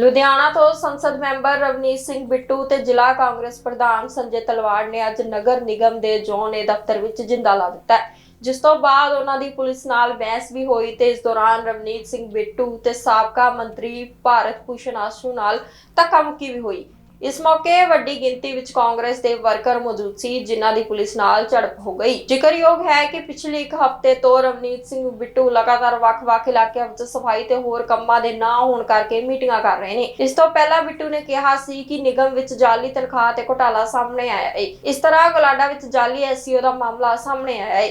ਲੁਧਿਆਣਾ ਤੋਂ ਸੰਸਦ ਮੈਂਬਰ ਰਵਨੀਤ ਸਿੰਘ ਬਿੱਟੂ ਤੇ ਜ਼ਿਲ੍ਹਾ ਕਾਂਗਰਸ ਪ੍ਰਧਾਨ ਸੰਜੇ ਤਲਵਾੜ ਨੇ ਅੱਜ ਨਗਰ ਨਿਗਮ ਦੇ ਜ਼ੋਨ ਏ ਦਫ਼ਤਰ ਵਿੱਚ ਜਿੰਦਾ ਲਾ ਦਿੱਤਾ ਜਿਸ ਤੋਂ ਬਾਅਦ ਉਹਨਾਂ ਦੀ ਪੁਲਿਸ ਨਾਲ ਬਹਿਸ ਵੀ ਹੋਈ ਤੇ ਇਸ ਦੌਰਾਨ ਰਵਨੀਤ ਸਿੰਘ ਬਿੱਟੂ ਤੇ ਸਾਬਕਾ ਮੰਤਰੀ ਭਾਰਤ ਭੂਸ਼ਣ ਆਸ਼ੂ ਨਾਲ ਧੱਕਾ ਮੁੱਕੀ ਵੀ ਹੋਈ। ਇਸ ਮੌਕੇ ਵੱਡੀ ਗਿਣਤੀ ਵਿੱਚ ਕਾਂਗਰਸ ਦੇ ਵਰਕਰ ਮੌਜੂਦ ਸੀ, ਜਿਨ੍ਹਾਂ ਦੀ ਪੁਲਿਸ ਨਾਲ ਝੜਪ ਹੋ ਗਈ। ਜ਼ਿਕਰਯੋਗ ਹੈ ਕਿ ਪਿਛਲੇ ਇੱਕ ਹਫ਼ਤੇ ਤੋਂ ਰਵਨੀਤ ਸਿੰਘ ਬਿੱਟੂ ਲਗਾਤਾਰ ਵੱਖ-ਵੱਖ ਇਲਾਕਿਆਂ ਵਿੱਚ ਸਫ਼ਾਈ ਤੇ ਹੋਰ ਕੰਮਾਂ ਦੇ ਨਾ ਹੋਣ ਕਰਕੇ ਮੀਟਿੰਗਾਂ ਕਰ ਰਹੇ ਨੇ। ਇਸ ਤੋਂ ਪਹਿਲਾਂ ਬਿੱਟੂ ਨੇ ਕਿਹਾ ਸੀ ਕਿ ਨਿਗਮ ਵਿੱਚ ਜਾਲੀ ਤਨਖਾਹ ਤੇ ਘੁਟਾਲਾ ਸਾਹਮਣੇ ਆਇਆ ਹੈ ਇਸ ਤਰ੍ਹਾਂ ਗਲਾਡਾ ਵਿੱਚ ਜਾਲੀ ਐਸਈਓ ਦਾ ਮਾਮਲਾ ਸਾਹਮਣੇ ਆਇਆ ਹੈ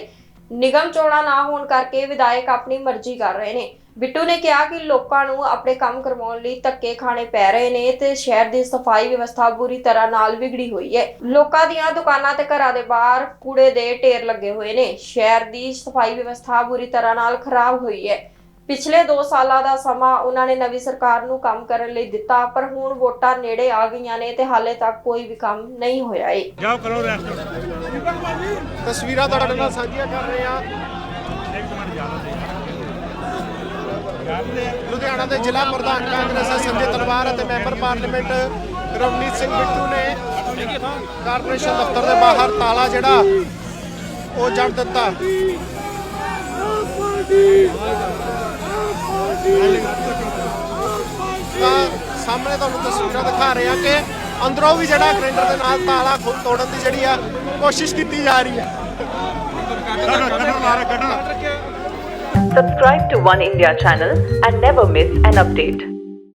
ਨਿਗਮ ਚੋਣਾਂ ਨਾ ਹੋਣ ਕਰਕੇ ਵਿਧਾਇਕ ਆਪਣੀ ਮਰਜ਼ੀ ਕਰ ਰਹੇ ਨੇ। ਬਿੱਟੂ ਨੇ ਕਿਹਾ ਕਿ ਲੋਕਾਂ ਨੂੰ ਆਪਣੇ ਕੰਮ ਕਰਵਾਉਣ ਲਈ ਧੱਕੇ ਖਾਣੇ ਪੈ ਰਹੇ ਨੇ ਤੇ ਸ਼ਹਿਰ ਦੀ ਸਫ਼ਾਈ ਵਿਵਸਥਾ ਬੁਰੀ ਤਰ੍ਹਾਂ ਨਾਲ ਵਿਗੜੀ ਹੋਈ ਹੈ। ਲੋਕਾਂ ਦੀਆਂ ਦੁਕਾਨਾਂ ਤੇ ਘਰਾਂ ਦੇ ਬਾਹਰ ਕੂੜੇ ਦੇ ਢੇਰ ਲੱਗੇ ਹੋਏ ਨੇ। ਸ਼ਹਿਰ ਦੀ ਸਫ਼ਾਈ ਵਿਵਸਥਾ ਬੁਰੀ ਤਰ੍ਹਾਂ ਨਾਲ ਖਰਾਬ ਹੋਈ ਹੈ। ਪਿਛਲੇ 2 ਸਾਲਾਂ ਦਾ ਸਮਾਂ ਉਹਨਾਂ ਨੇ ਨਵੀਂ ਸਰਕਾਰ ਨੂੰ ਕੰਮ ਕਰਨ ਲਈ ਦਿੱਤਾ ਪਰ ਹੁਣ ਵੋਟਾਂ ਨੇੜੇ ਆ ਗਈਆਂ ਨੇ ਤੇ ਹਾਲੇ ਤੱਕ ਕੋਈ ਵੀ ਕੰਮ ਨਹੀਂ ਹੋਇਆ ਏ। ਜਾਓ ਕਰੋ ਰੈਸਟ। ਤਸਵੀਰਾਂ ਤੁਹਾਡੇ ਨਾਲ ਸਾਂਝੀਆਂ ਕਰ ਰਹੇ ਹਾਂ। ਇੱਕ ਮਿੰਟ ਜਾਣਾ ਦੇ ਲੁਧਿਆਣਾ ਦੇ ਜ਼ਿਲ੍ਹਾ ਪ੍ਰਧਾਨ ਕਾਂਗਰਸ ਸੰਜੇ ਤਲਵਾਰ ਅਤੇ ਮੈਂਬਰ ਪਾਰਲੀਮੈਂਟ ਰਵਨੀਤ ਸਿੰਘ ਬਿੱਟੂ ਨੇ ਕਾਰਪੋਰੇਸ਼ਨ ਦਫ਼ਤਰ ਦੇ ਬਾਹਰ ਤਾਲਾ ਜਿਹੜਾ ਉਹ ਜੜ ਦਿੱਤਾ। ਸਾਹਮਣੇ ਤੁਹਾਨੂੰ ਤਸਵੀਰਾਂ ਦਿਖਾ ਰਹੇ ਹਾਂ ਕਿ ਅੰਦਰੋਂ ਵੀ ਜਿਹੜਾ ਗ੍ਰਾਈਂਡਰ ਦੇ ਨਾਲ ਤਾਲਾ ਖੁਦ ਤੋੜਨ ਦੀ ਜਿਹੜੀ ਆ ਕੋਸ਼ਿਸ਼ ਕੀਤੀ ਜਾ ਰਹੀ ਹੈ Subscribe to One India channel and never miss an update.